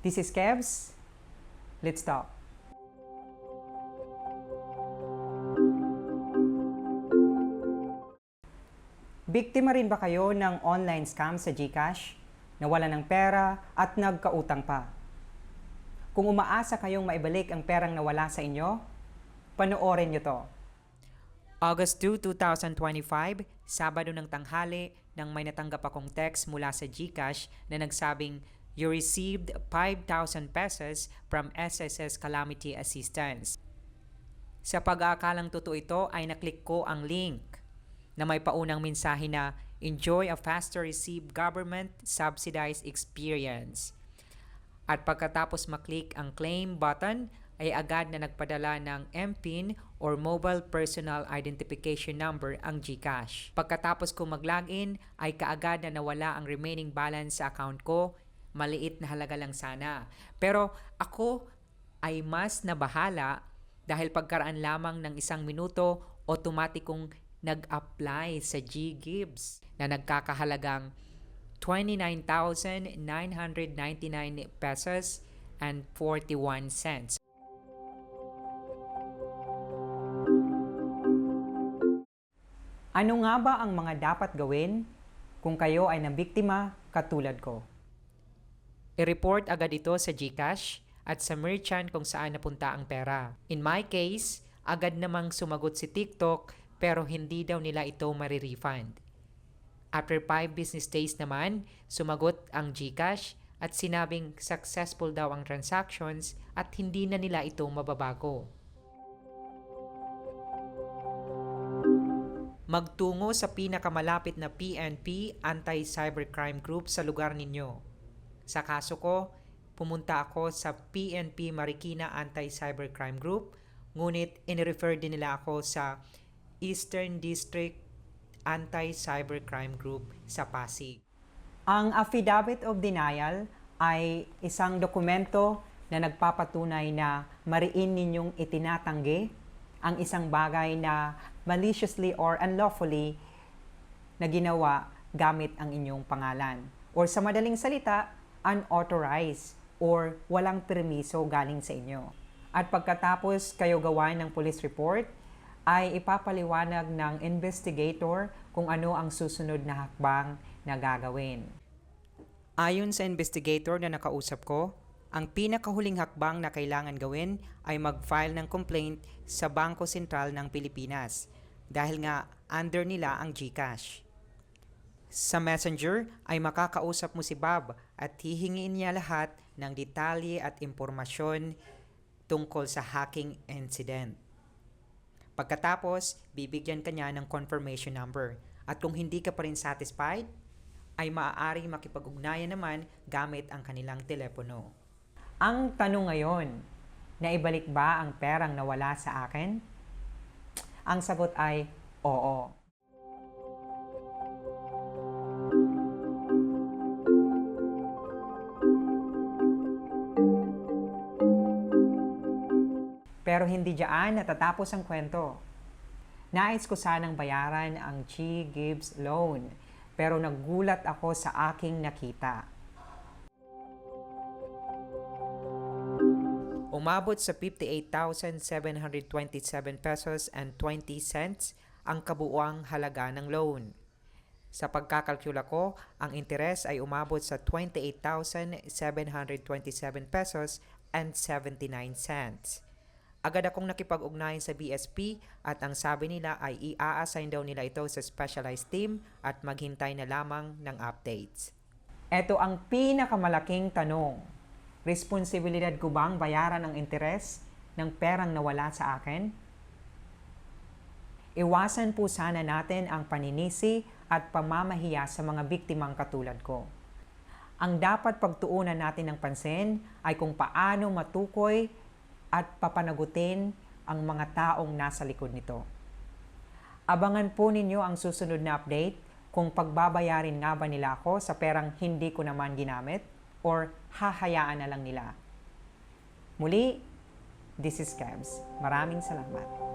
This is Kevs. Let's talk. Biktima rin ba kayo ng online scam sa GCash? Nawala ng pera at nagkautang pa? Kung umaasa kayong maibalik ang perang nawala sa inyo, panoorin nyo to. August 2, 2025, Sabado ng tanghali, nang may natanggap akong text mula sa GCash na nagsabing, You received 5,000 pesos from SSS Calamity Assistance. Sa pag-aakalang totoo ito ay naklik ko ang link na may paunang mensahe na Enjoy a faster receive government subsidized experience. At pagkatapos maklik ang claim button, ay agad na nagpadala ng MPIN or Mobile Personal Identification Number ang GCash. Pagkatapos ko mag-login, ay kaagad na nawala ang remaining balance sa account ko. Maliit na halaga lang sana. Pero ako ay mas nabahala dahil pagkaraan lamang ng isang minuto, otomatikong nag-apply sa G-Gibbs na nagkakahalagang 29,999 pesos and 41 cents. Ano nga ba ang mga dapat gawin kung kayo ay nabiktima katulad ko? I-report agad ito sa GCash at sa merchant kung saan napunta ang pera. In my case, agad namang sumagot si TikTok pero hindi daw nila ito marirefund. After 5 business days naman, sumagot ang GCash at sinabing successful daw ang transactions at hindi na nila ito mababago. Magtungo sa pinakamalapit na PNP Anti-Cybercrime Group sa lugar ninyo. Sa kaso ko, pumunta ako sa PNP Marikina Anti-Cybercrime Group, ngunit in-refer din nila ako sa Eastern District Anti-Cybercrime Group sa Pasig. Ang Affidavit of Denial ay isang dokumento na nagpapatunay na mariin ninyong itinatanggi ang isang bagay na maliciously or unlawfully na ginawa gamit ang inyong pangalan. Or sa madaling salita, unauthorized or walang permiso galing sa inyo. At pagkatapos kayo gawain ng police report, ay ipapaliwanag ng investigator kung ano ang susunod na hakbang na gagawin. Ayon sa investigator na nakausap ko, ang pinakahuling hakbang na kailangan gawin ay mag-file ng complaint sa Bangko Sentral ng Pilipinas dahil nga under nila ang GCash. Sa Messenger ay makakausap mo si Bob at hihingiin niya lahat ng detalye at impormasyon tungkol sa hacking incident. Pagkatapos, bibigyan ka niya ng confirmation number. At kung hindi ka pa rin satisfied, ay maaari makipag-ugnayan naman gamit ang kanilang telepono. Ang tanong ngayon, naibalik ba ang perang nawala sa akin? Ang sagot ay oo. Pero hindi diyan natatapos ang kwento. Nais ko sanang bayaran ang Chi Gibbs loan, pero nagulat ako sa aking nakita. Umabot sa 58,727 pesos and 20 cents ang kabuuang halaga ng loan. Sa pagkakalkula ko, ang interes ay umabot sa 28,727 pesos and 79 cents. Agad akong nakipag-ugnayan sa BSP at ang sabi nila ay i-assign daw nila ito sa specialized team at maghintay na lamang ng updates. Ito ang pinakamalaking tanong. Responsibilidad ko bang bayaran ang interes ng perang nawala sa akin? Iwasan po sana natin ang paninisi at pamamahiya sa mga biktimang katulad ko. Ang dapat pagtuunan natin ng pansin ay kung paano matukoy at papanagutin ang mga taong nasa likod nito. Abangan po ninyo ang susunod na update kung pagbabayarin nga ba nila ako sa perang hindi ko naman ginamit or hahayaan na lang nila. Muli, this is Cabs. Maraming salamat.